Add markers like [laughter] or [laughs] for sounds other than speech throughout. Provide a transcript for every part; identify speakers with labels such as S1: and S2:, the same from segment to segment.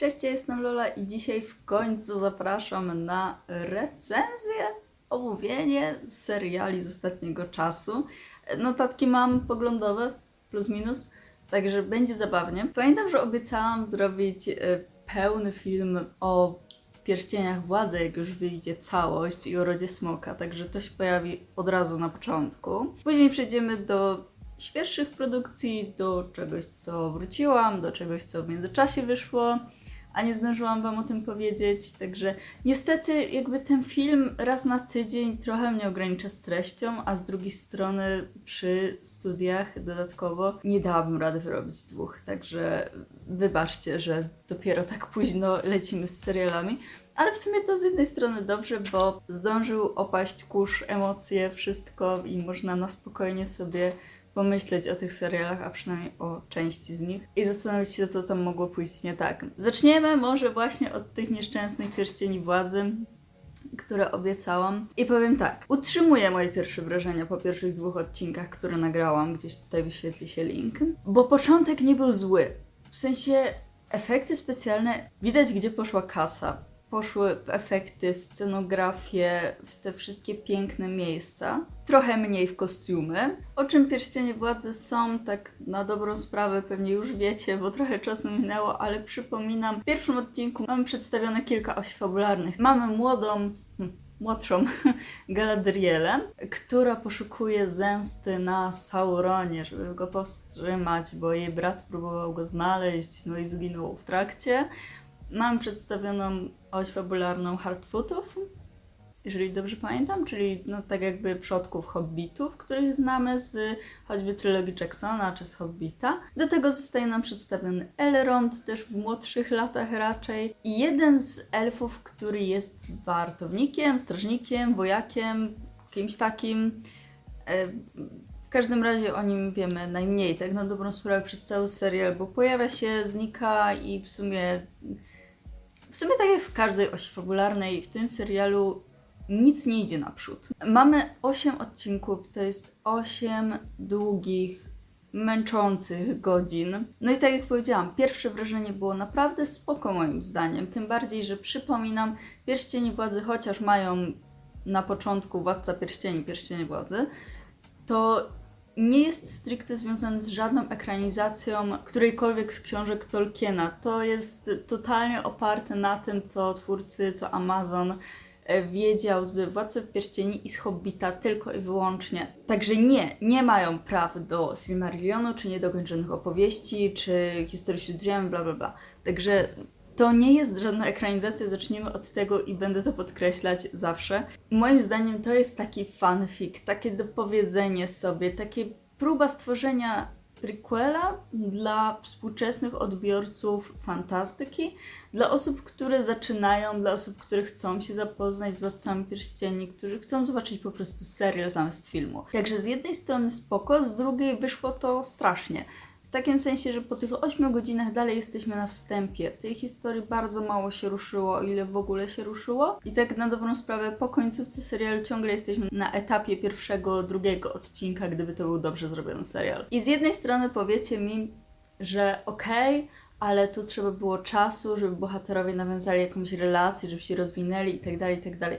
S1: Cześć, ja jestem Lola i dzisiaj w końcu zapraszam na recenzję, omówienie seriali z ostatniego czasu. Notatki mam poglądowe, plus minus, także będzie zabawnie. Pamiętam, że obiecałam zrobić e, pełny film o pierścieniach władzy, jak już wyjdzie całość i o rodzie smoka, także to się pojawi od razu na początku. Później przejdziemy do świeższych produkcji, do czegoś, co wróciłam, do czegoś, co w międzyczasie wyszło, a nie zdążyłam Wam o tym powiedzieć. Także niestety, jakby ten film raz na tydzień trochę mnie ogranicza z treścią, a z drugiej strony przy studiach dodatkowo nie dałabym rady wyrobić dwóch. Także wybaczcie, że dopiero tak późno lecimy z serialami. Ale w sumie to z jednej strony dobrze, bo zdążył opaść kurz, emocje, wszystko i można na spokojnie sobie pomyśleć o tych serialach, a przynajmniej o części z nich i zastanowić się, co tam mogło pójść nie tak. Zaczniemy może właśnie od tych nieszczęsnych pierścieni władzy, które obiecałam. I powiem tak, utrzymuję moje pierwsze wrażenia po pierwszych dwóch odcinkach, które nagrałam, gdzieś tutaj wyświetli się link, bo początek nie był zły. W sensie efekty specjalne, widać gdzie poszła kasa. Poszły w efekty, scenografię, w te wszystkie piękne miejsca. Trochę mniej w kostiumy. O czym pierścienie władzy są, tak na dobrą sprawę pewnie już wiecie, bo trochę czasu minęło, ale przypominam, w pierwszym odcinku mamy przedstawione kilka osi fabularnych. Mamy młodą, hm, młodszą [laughs] Galadrielę, która poszukuje zemsty na Sauronie, żeby go powstrzymać, bo jej brat próbował go znaleźć, no i zginął w trakcie. Mam przedstawioną oś fabularną Hardfootów, jeżeli dobrze pamiętam, czyli no tak jakby przodków Hobbitów, których znamy z choćby trylogii Jacksona czy z Hobbita. Do tego zostaje nam przedstawiony Elrond, też w młodszych latach raczej. I jeden z elfów, który jest wartownikiem, strażnikiem, wojakiem, kimś takim. E, W każdym razie o nim wiemy najmniej, tak na dobrą sprawę przez cały serial, bo pojawia się, znika i w sumie w sumie tak jak w każdej osi fabularnej, w tym serialu nic nie idzie naprzód. Mamy 8 odcinków, to jest 8 długich, męczących godzin. No i tak jak powiedziałam, pierwsze wrażenie było naprawdę spoko moim zdaniem, tym bardziej, że przypominam, Pierścieni Władzy, chociaż mają na początku Władca Pierścieni, Pierścienie Władzy, to nie jest stricte związany z żadną ekranizacją którejkolwiek z książek Tolkiena. To jest totalnie oparte na tym, co twórcy, co Amazon e, wiedział z Władców Pierścieni i z Hobbita tylko i wyłącznie. Także nie, nie mają praw do Silmarillionu, czy niedokończonych opowieści, czy historii Śródziemia, bla bla bla. Także to nie jest żadna ekranizacja, zacznijmy od tego i będę to podkreślać zawsze. Moim zdaniem to jest taki fanfic, takie dopowiedzenie sobie, takie próba stworzenia prequela dla współczesnych odbiorców fantastyki, dla osób, które zaczynają, dla osób, które chcą się zapoznać z Władcami Pierścieni, którzy chcą zobaczyć po prostu serial zamiast filmu. Także z jednej strony spoko, z drugiej wyszło to strasznie. W takim sensie, że po tych 8 godzinach dalej jesteśmy na wstępie. W tej historii bardzo mało się ruszyło, ile w ogóle się ruszyło. I tak na dobrą sprawę po końcówce serialu ciągle jesteśmy na etapie pierwszego, drugiego odcinka, gdyby to był dobrze zrobiony serial. I z jednej strony powiecie mi, że okej, ale tu trzeba było czasu, żeby bohaterowie nawiązali jakąś relację, żeby się rozwinęli itd., itd.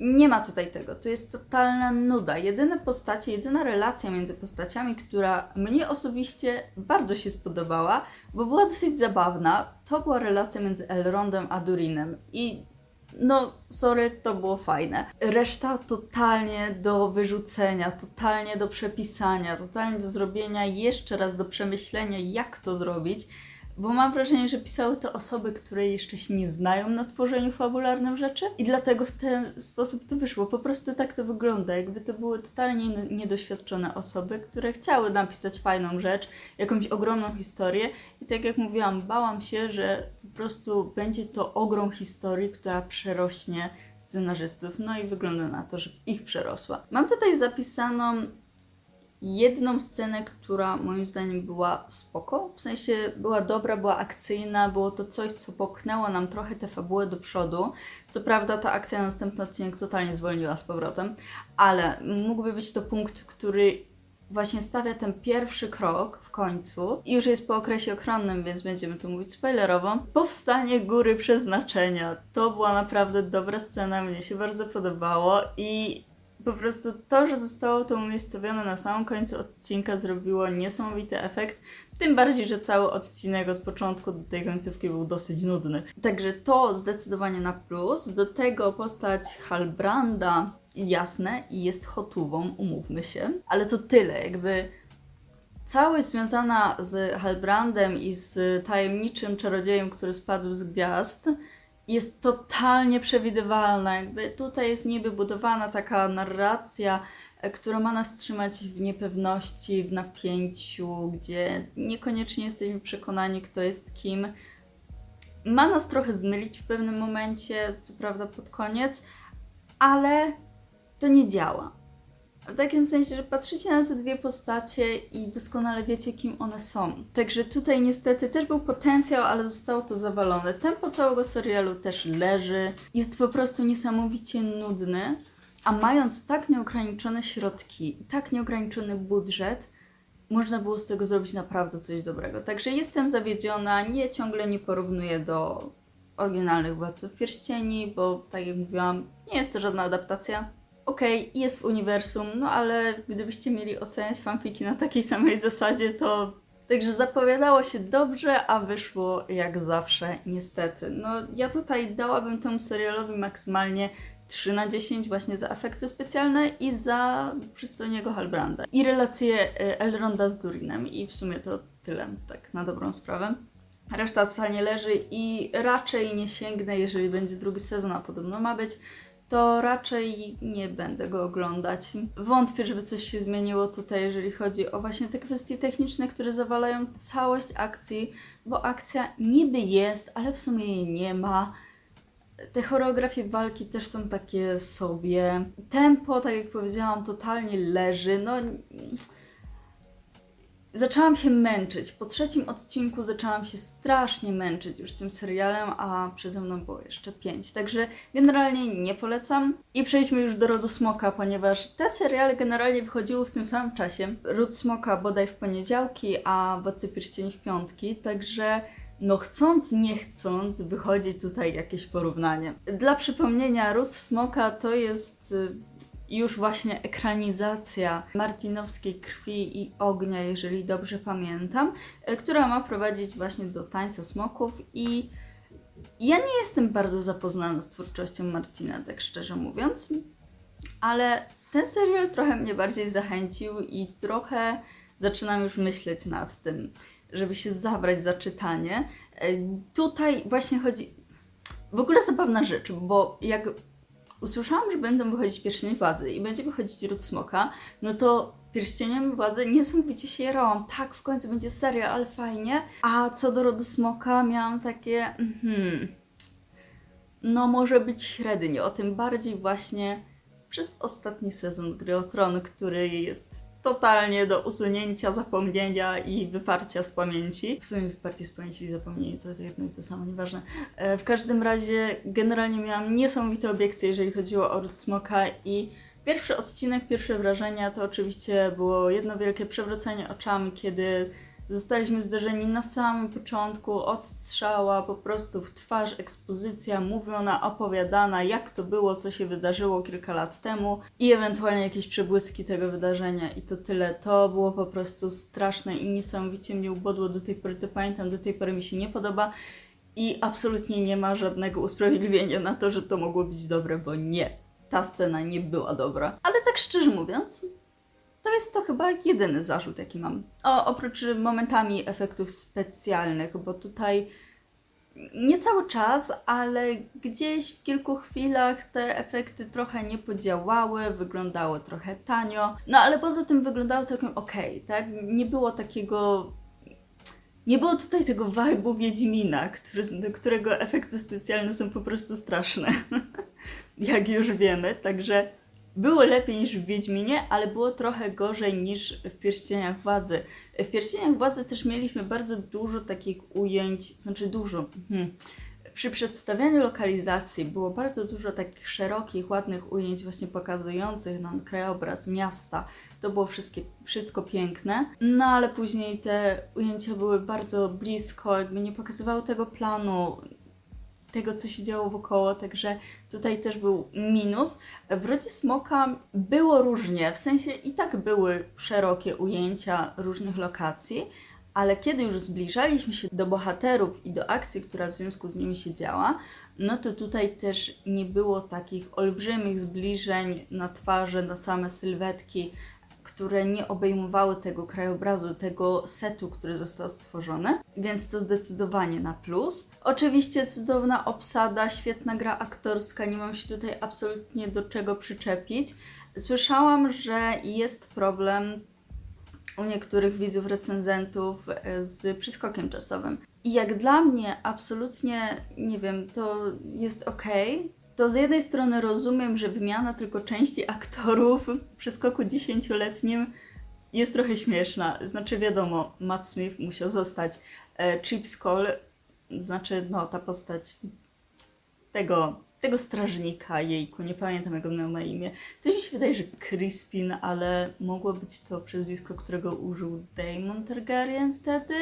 S1: Nie ma tutaj tego. Tu jest totalna nuda. Jedyne postacie, jedyna relacja między postaciami, która mnie osobiście bardzo się spodobała, bo była dosyć zabawna, to była relacja między Elrondem a Durinem. I no, sorry, to było fajne. Reszta totalnie do wyrzucenia, totalnie do przepisania, totalnie do zrobienia jeszcze raz, do przemyślenia, jak to zrobić. Bo mam wrażenie, że pisały to osoby, które jeszcze się nie znają na tworzeniu fabularnym rzeczy i dlatego w ten sposób to wyszło. Po prostu tak to wygląda, jakby to były totalnie niedoświadczone osoby, które chciały napisać fajną rzecz, jakąś ogromną historię i tak jak mówiłam, bałam się, że po prostu będzie to ogrom historii, która przerośnie scenarzystów, no i wygląda na to, że ich przerosła. Mam tutaj zapisaną jedną scenę, która moim zdaniem była spoko, w sensie była dobra, była akcyjna, było to coś, co popchnęło nam trochę tę fabułę do przodu. Co prawda ta akcja na następny odcinek totalnie zwolniła z powrotem, ale mógłby być to punkt, który właśnie stawia ten pierwszy krok w końcu i już jest po okresie ochronnym, więc będziemy tu mówić spoilerowo. Powstanie Góry Przeznaczenia. To była naprawdę dobra scena, mnie się bardzo podobało i po prostu to, że zostało to umiejscowione na samym końcu odcinka zrobiło niesamowity efekt. Tym bardziej, że cały odcinek od początku do tej końcówki był dosyć nudny. Także to zdecydowanie na plus. Do tego postać Halbranda jasne i jest hotową, umówmy się. Ale to tyle, jakby całość związana z Halbrandem i z tajemniczym czarodziejem, który spadł z gwiazd, jest totalnie przewidywalna. Jakby tutaj jest niby budowana taka narracja, e, która ma nas trzymać w niepewności, w napięciu, gdzie niekoniecznie jesteśmy przekonani, kto jest kim. Ma nas trochę zmylić w pewnym momencie, co prawda pod koniec, ale to nie działa. W takim sensie, że patrzycie na te dwie postacie i doskonale wiecie, kim one są. Także tutaj niestety też był potencjał, ale zostało to zawalone. Tempo całego serialu też leży. Jest po prostu niesamowicie nudny. A mając tak nieograniczone środki, tak nieograniczony budżet, można było z tego zrobić naprawdę coś dobrego. Także jestem zawiedziona, nie ciągle nie porównuję do oryginalnych Władców Pierścieni, bo tak jak mówiłam, nie jest to żadna adaptacja okej, okay, jest w uniwersum, no ale gdybyście mieli oceniać fanfiki na takiej samej zasadzie, to Także zapowiadało się dobrze, a wyszło jak zawsze, niestety. No, ja tutaj dałabym temu serialowi maksymalnie 3 na 10 właśnie za efekty specjalne i za przystojniego Halbranda. I relacje e, Elronda z Durinem. I w sumie to tyle, tak na dobrą sprawę. Reszta totalnie leży i raczej nie sięgnę, jeżeli będzie drugi sezon, a podobno ma być, to raczej nie będę go oglądać. Wątpię, żeby coś się zmieniło tutaj, jeżeli chodzi o właśnie te kwestie techniczne, które zawalają całość akcji, bo akcja niby jest, ale w sumie jej nie ma. Te choreografie walki też są takie sobie. Tempo, tak jak powiedziałam, totalnie leży. No zaczęłam się męczyć. Po trzecim odcinku zaczęłam się strasznie męczyć już tym serialem, a przede mną było jeszcze pięć. Także generalnie nie polecam. I przejdźmy już do Rodu Smoka, ponieważ te seriale generalnie wychodziły w tym samym czasie. Ród Smoka bodaj w poniedziałki, a Władcy Pierścieni w piątki, także no chcąc, nie chcąc, wychodzi tutaj jakieś porównanie. Dla przypomnienia, Ród Smoka to jest y, już właśnie ekranizacja Martinowskiej Krwi i Ognia, jeżeli dobrze pamiętam, e, która ma prowadzić właśnie do tańca smoków i ja nie jestem bardzo zapoznana z twórczością Martina, tak szczerze mówiąc, ale ten serial trochę mnie bardziej zachęcił i trochę zaczynam już myśleć nad tym, żeby się zabrać za czytanie. E, tutaj właśnie chodzi. W ogóle zabawna rzecz, bo jak usłyszałam, że będą wychodzić pierścienie władzy i będzie wychodzić ród smoka, no to pierścieniem władzy niesamowicie się jarałam. Tak, w końcu będzie serial, ale fajnie. A co do rodu smoka, miałam takie, mhm, no może być średnio. Tym bardziej właśnie przez ostatni sezon Gry o Tron, który jest totalnie do usunięcia, zapomnienia i wyparcia z pamięci. W sumie wyparcie z pamięci i zapomnienie to, to jedno i to samo, nieważne. E, w każdym razie generalnie miałam niesamowite obiekcje, jeżeli chodziło o Ród Smoka i pierwszy odcinek, pierwsze wrażenia to oczywiście było jedno wielkie przewrócenie oczami, kiedy Zostaliśmy zderzeni na samym początku, od strzała, po prostu w twarz ekspozycja mówiona, opowiadana, jak to było, co się wydarzyło kilka lat temu i ewentualnie jakieś przebłyski tego wydarzenia i to tyle. To było po prostu straszne i niesamowicie mnie ubodło do tej pory, to pamiętam, do tej pory mi się nie podoba i absolutnie nie ma żadnego usprawiedliwienia na to, że to mogło być dobre, bo nie. Ta scena nie była dobra. Ale tak szczerze mówiąc, to jest to chyba jedyny zarzut, jaki mam. O, oprócz momentami efektów specjalnych, bo tutaj nie cały czas, ale gdzieś w kilku chwilach te efekty trochę nie podziałały, wyglądało trochę tanio, no ale poza tym wyglądało całkiem ok, tak? Nie było takiego. Nie było tutaj tego vibe'u Wiedźmina, który, którego efekty specjalne są po prostu straszne, [laughs] jak już wiemy, także było lepiej niż w Wiedźminie, ale było trochę gorzej niż w Pierścieniach Władzy. W Pierścieniach Władzy też mieliśmy bardzo dużo takich ujęć, znaczy dużo. Hmm. Przy przedstawianiu lokalizacji było bardzo dużo takich szerokich, ładnych ujęć właśnie pokazujących nam krajobraz miasta. To było wszystkie, wszystko piękne, no ale później te ujęcia były bardzo blisko, jakby nie pokazywały tego planu, tego, co się działo wokoło, także tutaj też był minus. W Rodzie Smoka było różnie, w sensie i tak były szerokie ujęcia różnych lokacji, ale kiedy już zbliżaliśmy się do bohaterów i do akcji, która w związku z nimi się działa, no to tutaj też nie było takich olbrzymich zbliżeń na twarze, na same sylwetki, które nie obejmowały tego krajobrazu, tego setu, który został stworzony, więc to zdecydowanie na plus. Oczywiście cudowna obsada, świetna gra aktorska, nie mam się tutaj absolutnie do czego przyczepić. Słyszałam, że jest problem u niektórych widzów, recenzentów e, z przyskokiem czasowym. I jak dla mnie absolutnie, nie wiem, to jest ok, to z jednej strony rozumiem, że wymiana tylko części aktorów w przeskoku dziesięcioletnim jest trochę śmieszna. Znaczy wiadomo, Matt Smith musiał zostać e, Chip Skull, znaczy no ta postać tego, tego strażnika, jejku, nie pamiętam jak on miał na imię. Coś mi się wydaje, że Crispin, ale mogło być to przezwisko, którego użył Damon Targaryen wtedy.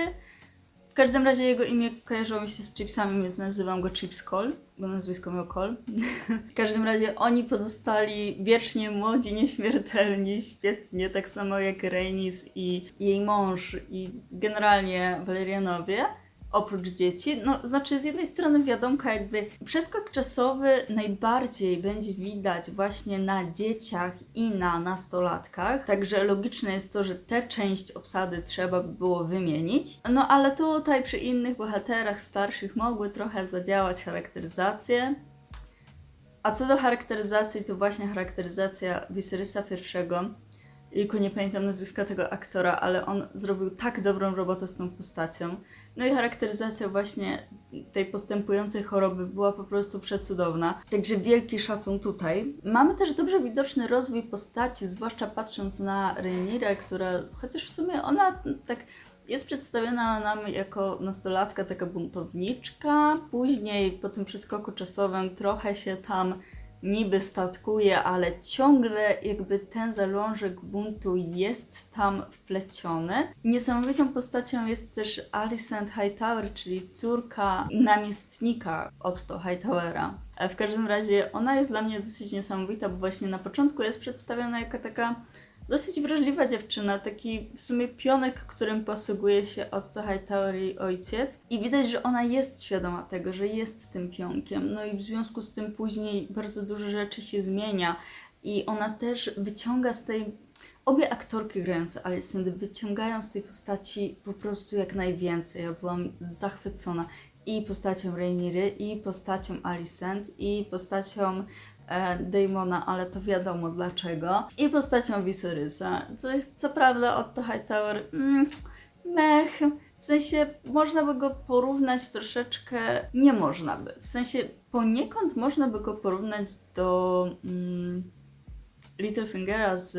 S1: W każdym razie jego imię kojarzyło mi się z chipsami, więc nazywam go Chips Cole, bo nazwisko miał Cole. [laughs] w każdym razie oni pozostali wiecznie młodzi, nieśmiertelni, świetnie, tak samo jak Rhaenys i jej mąż i generalnie Valerianowie oprócz dzieci. No, znaczy, z jednej strony wiadomka, jakby przeskok czasowy najbardziej będzie widać właśnie na dzieciach i na nastolatkach. Także logiczne jest to, że tę część obsady trzeba by było wymienić. No, ale tutaj przy innych bohaterach starszych mogły trochę zadziałać charakteryzacje. A co do charakteryzacji, to właśnie charakteryzacja Viserysa I tylko nie pamiętam nazwiska tego aktora, ale on zrobił tak dobrą robotę z tą postacią. No i charakteryzacja właśnie tej postępującej choroby była po prostu przecudowna. Także wielki szacun tutaj. Mamy też dobrze widoczny rozwój postaci, zwłaszcza patrząc na Rhaenyrę, która, chociaż w sumie ona tak jest przedstawiona nam jako nastolatka, taka buntowniczka. Później po tym przeskoku czasowym trochę się tam niby statkuje, ale ciągle jakby ten zalążek buntu jest tam wpleciony. Niesamowitą postacią jest też Alicent Hightower, czyli córka namiestnika Otto Hightowera. W każdym razie ona jest dla mnie dosyć niesamowita, bo właśnie na początku jest przedstawiona jako taka dosyć wrażliwa dziewczyna, taki w sumie pionek, którym posługuje się Otto Hightower jej ojciec. I widać, że ona jest świadoma tego, że jest tym pionkiem. No i w związku z tym później bardzo dużo rzeczy się zmienia. I ona też wyciąga z tej. Obie aktorki grające Alicent wyciągają z tej postaci po prostu jak najwięcej. Ja byłam zachwycona i postacią Rainiry, i postacią Alicent, i postacią e, Damona, ale to wiadomo dlaczego. I postacią Viserysa. Coś, co prawda Otto Hightower, mm, mech, w sensie można by go porównać troszeczkę, nie można by. W sensie poniekąd można by go porównać do mm, Littlefingera z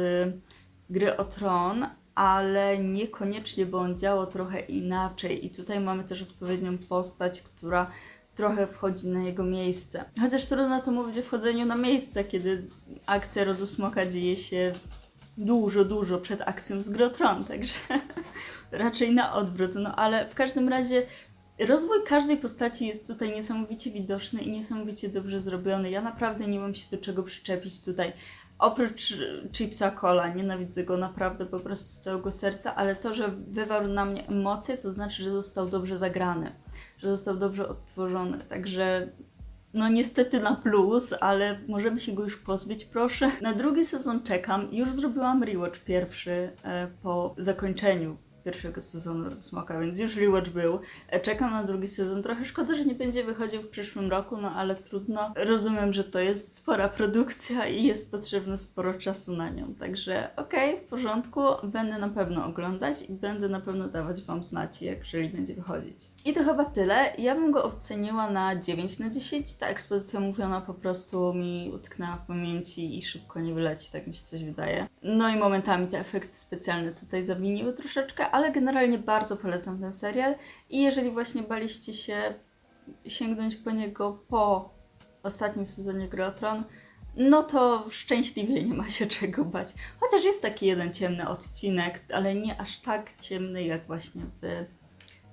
S1: gry o Tron, ale niekoniecznie, bo on działał trochę inaczej i tutaj mamy też odpowiednią postać, która trochę wchodzi na jego miejsce. Chociaż trudno to mówić o wchodzeniu na miejsce, kiedy akcja Rodu Smoka dzieje się dużo, dużo przed akcją z Grotron, także [laughs] raczej na odwrót. No ale w każdym razie rozwój każdej postaci jest tutaj niesamowicie widoczny i niesamowicie dobrze zrobiony. Ja naprawdę nie mam się do czego przyczepić tutaj. Oprócz Chipsa Cola, nienawidzę go naprawdę po prostu z całego serca, ale to, że wywarł na mnie emocje, to znaczy, że został dobrze zagrany, że został dobrze odtworzony. Także no niestety na plus, ale możemy się go już pozbyć, proszę. Na drugi sezon czekam. Już zrobiłam rewatch pierwszy e, po zakończeniu pierwszego sezonu Smoka, więc już rewatch był. E, Czekam na drugi sezon. Trochę szkoda, że nie będzie wychodził w przyszłym roku, no ale trudno. Rozumiem, że to jest spora produkcja i jest potrzebne sporo czasu na nią. Także okej, w porządku. Będę na pewno oglądać i będę na pewno dawać Wam znać, jeżeli będzie wychodzić. I to chyba tyle. Ja bym go oceniła na 9 na 10. Ta ekspozycja mówiona po prostu mi utknęła w pamięci i szybko nie wyleci, tak mi się coś wydaje. No i momentami te efekty specjalne tutaj zawiniły troszeczkę, ale generalnie bardzo polecam ten serial i jeżeli właśnie baliście się sięgnąć po niego po ostatnim sezonie Gry o Tron, no to szczęśliwie nie ma się czego bać. Chociaż jest taki jeden ciemny odcinek, ale nie aż tak ciemny jak właśnie w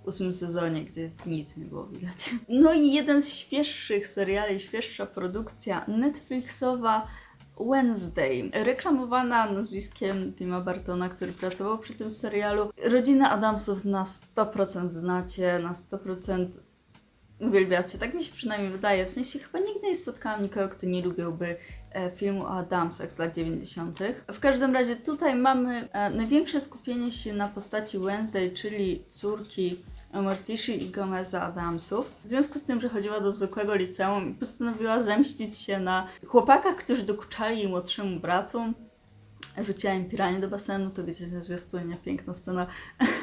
S1: ósmym sezonie, gdzie nic nie było widać. No i jeden z świeższych seriali, świeższa produkcja Netflixowa Wednesday, reklamowana nazwiskiem Tima Bartona, który pracował przy tym serialu. Rodzina Adamsów na 100% znacie, na 100% uwielbiacie. Tak mi się przynajmniej wydaje. W sensie chyba nigdy nie spotkałam nikogo, kto nie lubiłby e, filmu o Adamsach z lat 90. W każdym razie tutaj mamy e, największe skupienie się na postaci Wednesday, czyli córki Mortishi i Gomeza Adamsów. W związku z tym, że chodziła do zwykłego liceum, postanowiła zemścić się na chłopakach, którzy dokuczali jej młodszemu bratu. Rzuciła im piranie do basenu, to wiecie, na zwiastunie, piękna scena.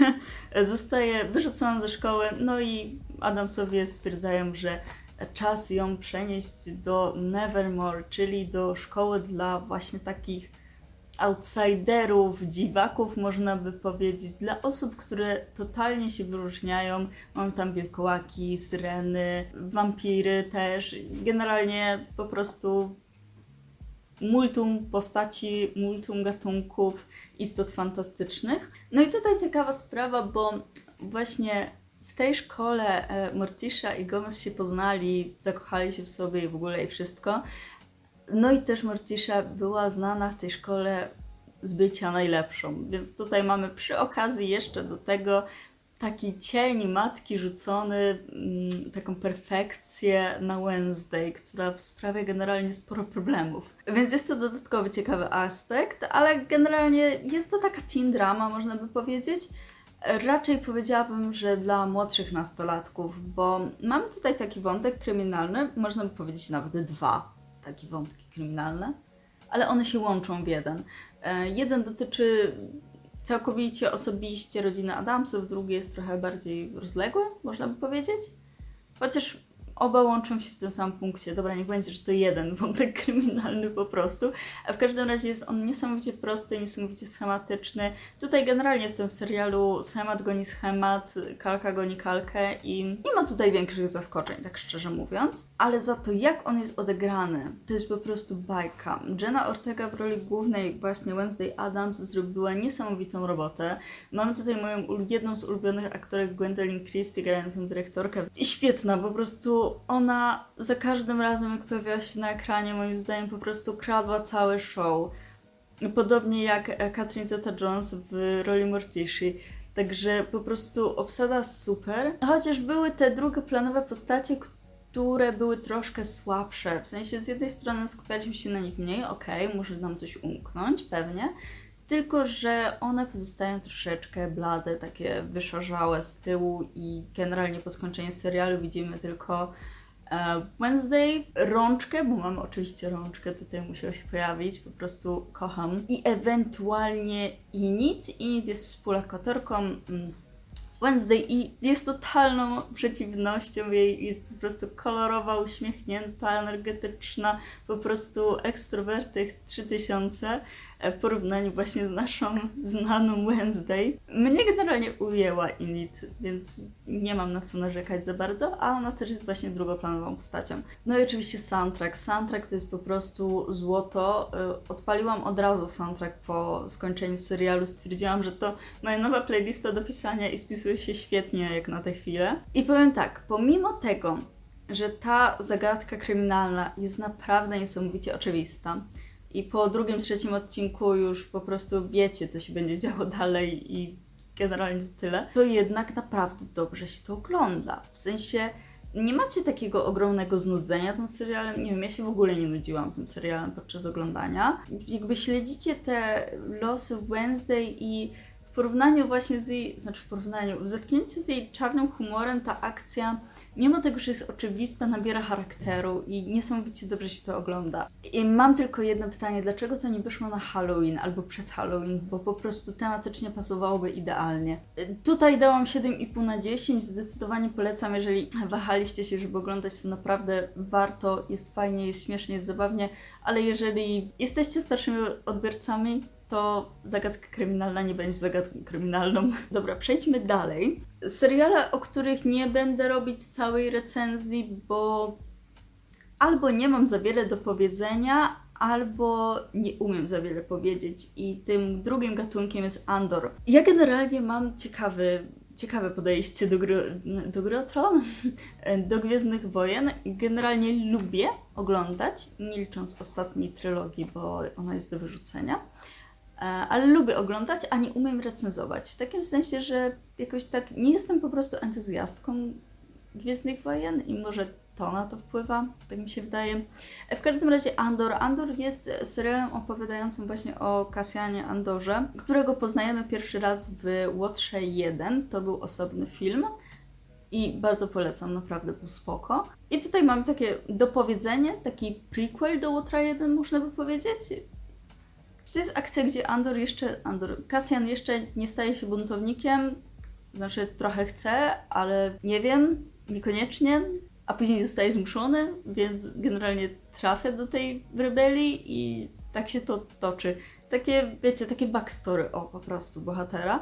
S1: [laughs] Zostaje wyrzucona ze szkoły, no i Adamsowie stwierdzają, że czas ją przenieść do Nevermore, czyli do szkoły dla właśnie takich outsiderów, dziwaków, można by powiedzieć, dla osób, które totalnie się wyróżniają. Mam tam wilkołaki, syreny, wampiry też. Generalnie po prostu multum postaci, multum gatunków istot fantastycznych. No i tutaj ciekawa sprawa, bo właśnie w tej szkole e, Mortisha i Gomez się poznali, zakochali się w sobie i w ogóle i wszystko. No i też Mortisha była znana w tej szkole z bycia najlepszą, więc tutaj mamy przy okazji jeszcze do tego taki cień matki rzucony, mm, taką perfekcję na Wednesday, która sprawia generalnie sporo problemów. Więc jest to dodatkowy ciekawy aspekt, ale generalnie jest to taka teen drama, można by powiedzieć. Raczej powiedziałabym, że dla młodszych nastolatków, bo mamy tutaj taki wątek kryminalny, można by powiedzieć nawet dwa takie wątki kryminalne, ale one się łączą w jeden. E, jeden dotyczy całkowicie osobiście rodziny Adamsów, drugi jest trochę bardziej rozległy, można by powiedzieć. Chociaż oba łączą się w tym samym punkcie. Dobra, niech będzie, że to jeden wątek kryminalny po prostu. A w każdym razie jest on niesamowicie prosty, niesamowicie schematyczny. Tutaj generalnie w tym serialu schemat goni schemat, kalka goni kalkę i nie ma tutaj większych zaskoczeń, tak szczerze mówiąc. Ale za to, jak on jest odegrany, to jest po prostu bajka. Jenna Ortega w roli głównej, właśnie Wednesday Adams, zrobiła niesamowitą robotę. Mamy tutaj moją jedną z ulubionych aktorek Gwendolyn Christie, grającą dyrektorkę. Świetna, po prostu ona za każdym razem, jak pojawiała się na ekranie, moim zdaniem po prostu kradła cały show. Podobnie jak Catherine Zeta-Jones w roli Mortishi. Także po prostu obsada super. Chociaż były te drugoplanowe postacie, które były troszkę słabsze. W sensie z jednej strony skupialiśmy się na nich mniej, okej, okay, może nam coś umknąć, pewnie. Tylko, że one pozostają troszeczkę blade, takie wyszarzałe z tyłu i generalnie po skończeniu serialu widzimy tylko e, Wednesday, rączkę, bo mamy oczywiście rączkę, tutaj musiał się pojawić, po prostu kocham. I ewentualnie Init. Init jest współlokatorką mm, Wednesday i jest totalną przeciwnością jej, jest po prostu kolorowa, uśmiechnięta, energetyczna, po prostu ekstrowertych 3000 w porównaniu właśnie z naszą znaną Wednesday. Mnie generalnie ujęła Init, więc nie mam na co narzekać za bardzo, a ona też jest właśnie drugoplanową postacią. No i oczywiście soundtrack. Soundtrack to jest po prostu złoto. Y, odpaliłam od razu soundtrack po skończeniu serialu. Stwierdziłam, że to moja nowa playlista do pisania i spisuje się świetnie jak na tę chwilę. I powiem tak, pomimo tego, że ta zagadka kryminalna jest naprawdę niesamowicie oczywista, i po drugim, trzecim odcinku już po prostu wiecie, co się będzie działo [laughs] dalej i generalnie tyle, to jednak naprawdę dobrze się to ogląda. W sensie nie macie takiego ogromnego znudzenia tym serialem. Nie wiem, ja się w ogóle nie nudziłam tym serialem podczas oglądania. Jakby śledzicie te losy Wednesday i w porównaniu właśnie z jej, znaczy w porównaniu, w zetknięciu z jej czarnym humorem ta akcja mimo tego, że jest oczywista, nabiera charakteru i niesamowicie dobrze się to ogląda. I mam tylko jedno pytanie, dlaczego to nie wyszło na Halloween albo przed Halloween, bo po prostu tematycznie pasowałoby idealnie. Tutaj dałam 7,5 na 10, zdecydowanie polecam, jeżeli wahaliście się, żeby oglądać, to naprawdę warto, jest fajnie, jest śmiesznie, jest zabawnie, ale jeżeli jesteście starszymi odbiorcami, to zagadka kryminalna nie będzie zagadką kryminalną. [laughs] Dobra, przejdźmy dalej. Seriale, o których nie będę robić całej recenzji, bo albo nie mam za wiele do powiedzenia, albo nie umiem za wiele powiedzieć. I tym drugim gatunkiem jest Andor. Ja generalnie mam ciekawy, ciekawe podejście do gry, do gry o Tron, [laughs] do Gwiezdnych Wojen. Generalnie lubię oglądać, nie licząc ostatniej trylogii, bo ona jest do wyrzucenia. E, Ale lubię oglądać, a nie umiem recenzować. W takim sensie, że jakoś tak nie jestem po prostu entuzjastką Gwiezdnych Wojen i może to na to wpływa, tak mi się wydaje. E, W każdym razie Andor. Andor jest serialem opowiadającym właśnie o Kasjanie Andorze, którego poznajemy pierwszy raz w Łotrze 1. To był osobny film. I bardzo polecam, naprawdę był spoko. I tutaj mamy takie dopowiedzenie, taki prequel do Łotra 1, można by powiedzieć. To jest akcja, gdzie Andor jeszcze, Andor, Kasjan jeszcze nie staje się buntownikiem, znaczy trochę chce, ale nie wiem, niekoniecznie, a później zostaje zmuszony, więc generalnie trafia do tej rebelii i tak się to toczy. Takie, wiecie, takie backstory, o, po prostu, bohatera.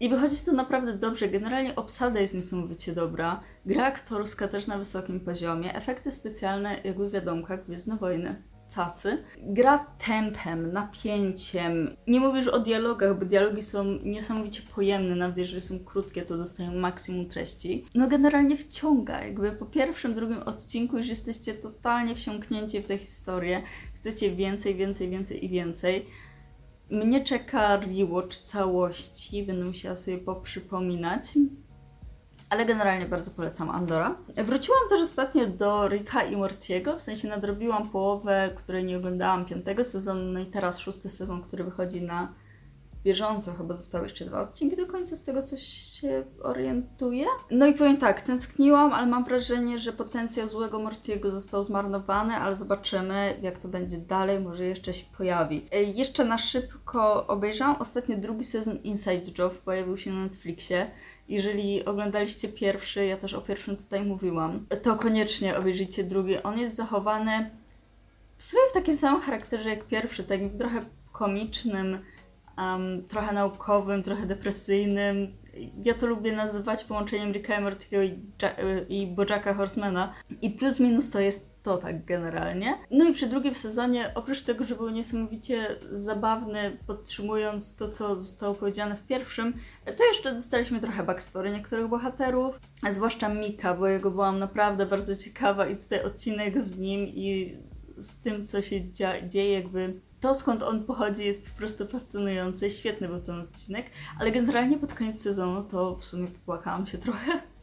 S1: I wychodzi to naprawdę dobrze. Generalnie obsada jest niesamowicie dobra. Gra aktorska też na wysokim poziomie. Efekty specjalne, jakby w wiadomkach, Gwiezdne Wojny. Cacy. Gra tempem, napięciem. Nie mówię już o dialogach, bo dialogi są niesamowicie pojemne, nawet jeżeli są krótkie, to dostają maksimum treści. No generalnie wciąga, jakby po pierwszym, drugim odcinku już jesteście totalnie wsiąknięci w tę historię. Chcecie więcej, więcej, więcej i więcej. Mnie czeka rewatch całości, będę musiała sobie poprzypominać. Ale generalnie bardzo polecam Andora. Wróciłam też ostatnio do Ricka i Mortiego, w sensie nadrobiłam połowę, której nie oglądałam piątego sezonu, no i teraz szósty sezon, który wychodzi na bieżąco. Chyba zostały jeszcze dwa odcinki do końca, z tego coś się orientuję. No i powiem tak, tęskniłam, ale mam wrażenie, że potencjał złego Mortiego został zmarnowany, ale zobaczymy, jak to będzie dalej, może jeszcze się pojawi. E, Jeszcze na szybko obejrzałam ostatnio drugi sezon Inside Job, pojawił się na Netflixie. Jeżeli oglądaliście pierwszy, ja też o pierwszym tutaj mówiłam, to koniecznie obejrzyjcie drugi. On jest zachowany w sumie w takim samym charakterze jak pierwszy, takim trochę komicznym, um, trochę naukowym, trochę depresyjnym. Ja to lubię nazywać połączeniem Ricka Mortiego i, i Bojacka Horsemana. I plus minus to jest to tak generalnie. No i przy drugim sezonie, oprócz tego, że był niesamowicie zabawny, podtrzymując to, co zostało powiedziane w pierwszym, to jeszcze dostaliśmy trochę backstory niektórych bohaterów, a zwłaszcza Mika, bo jego byłam naprawdę bardzo ciekawa i tutaj odcinek z nim i z tym, co się dzieje, jakby to, skąd on pochodzi, jest po prostu fascynujące. Świetny był ten odcinek, ale generalnie pod koniec sezonu to w sumie popłakałam się trochę. [laughs]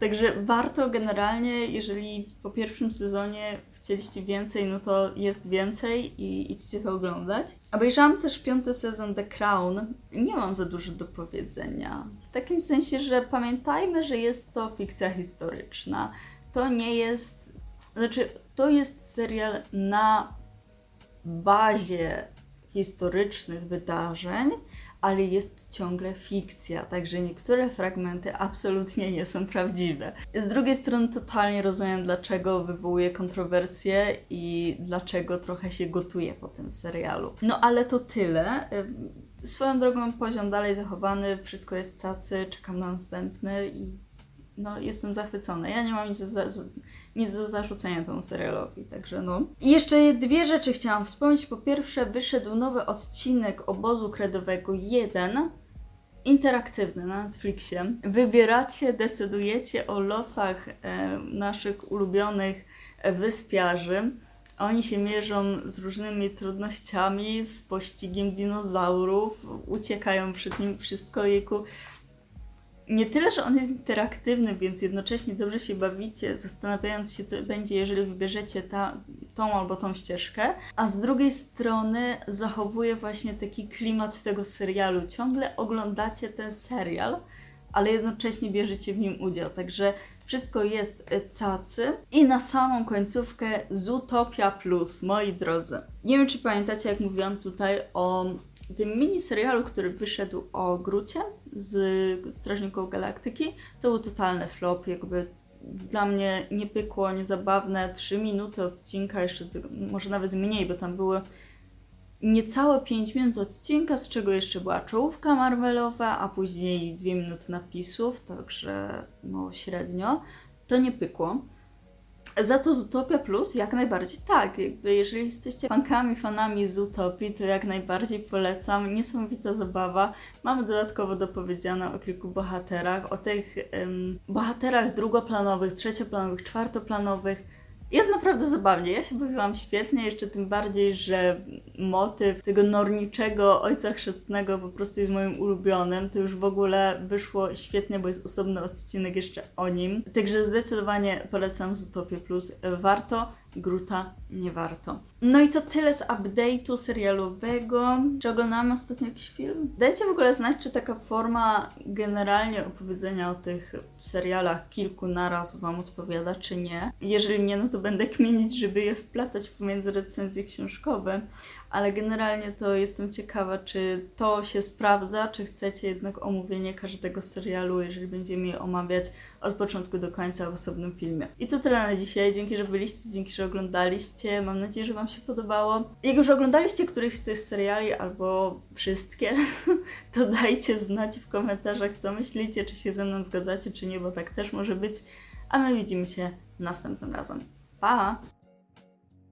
S1: Także warto generalnie, jeżeli po pierwszym sezonie chcieliście więcej, no to jest więcej i idźcie to oglądać. Obejrzałam też piąty sezon The Crown. Nie mam za dużo do powiedzenia. W takim sensie, że pamiętajmy, że jest to fikcja historyczna. To nie jest. Znaczy, to jest serial na bazie historycznych wydarzeń, ale jest ciągle fikcja, także niektóre fragmenty absolutnie nie są prawdziwe. Z drugiej strony totalnie rozumiem, dlaczego wywołuje kontrowersje i dlaczego trochę się gotuje po tym serialu. No ale to tyle. Swoją drogą poziom dalej zachowany, wszystko jest cacy, czekam na następny i no, jestem zachwycona. Ja nie mam nic do, za- nic do zarzucenia temu serialowi, także no. I jeszcze dwie rzeczy chciałam wspomnieć. Po pierwsze, wyszedł nowy odcinek Obozu Kredowego 1, interaktywny na Netflixie. Wybieracie, decydujecie o losach e, naszych ulubionych e, wyspiarzy. Oni się mierzą z różnymi trudnościami, z pościgiem dinozaurów, uciekają przed nim wszystko jejku nie tyle, że on jest interaktywny, więc jednocześnie dobrze się bawicie, zastanawiając się, co będzie, jeżeli wybierzecie ta, tą albo tą ścieżkę, a z drugiej strony zachowuje właśnie taki klimat tego serialu. Ciągle oglądacie ten serial, ale jednocześnie bierzecie w nim udział. Także wszystko jest e, cacy. I na samą końcówkę Zootopia Plus, moi drodzy. Nie wiem, czy pamiętacie, jak mówiłam tutaj o tym mini serialu, który wyszedł o Grucie z Strażników Galaktyki. To był totalny flop, jakby dla mnie nie pykło, niezabawne. Trzy minuty odcinka, jeszcze może nawet mniej, bo tam były niecałe 5 minut odcinka, z czego jeszcze była czołówka Marvelowa, a później 2 minuty napisów, także no średnio. To nie pykło. Za to Zootopia Plus jak najbardziej tak. Jeżeli jesteście fankami, fanami Zootopii, to jak najbardziej polecam. Niesamowita zabawa. Mamy dodatkowo dopowiedziane o kilku bohaterach, o tych em, bohaterach drugoplanowych, trzecioplanowych, czwartoplanowych. Jest naprawdę zabawnie. Ja się bawiłam świetnie, jeszcze tym bardziej, że motyw tego norniczego ojca chrzestnego po prostu jest moim ulubionym. To już w ogóle wyszło świetnie, bo jest osobny odcinek jeszcze o nim. Także zdecydowanie polecam Zootopię Plus. Warto, Gruta nie warto. No i to tyle z update'u serialowego. Czy oglądałam ostatnio jakiś film? Dajcie w ogóle znać, czy taka forma generalnie opowiedzenia o tych serialach kilku naraz Wam odpowiada, czy nie. Jeżeli nie, no to będę kminić, żeby je wplatać pomiędzy recenzje książkowe. Ale generalnie to jestem ciekawa, czy to się sprawdza, czy chcecie jednak omówienie każdego serialu, jeżeli będziemy je omawiać od początku do końca w osobnym filmie. I to tyle na dzisiaj. Dzięki, że byliście, dzięki, że oglądaliście. Mam nadzieję, że Wam się podobało. Jak już oglądaliście któryś z tych seriali albo wszystkie, [laughs] to dajcie znać w komentarzach, co myślicie, czy się ze mną zgadzacie, czy nie, bo tak też może być. A my widzimy się następnym razem. Pa!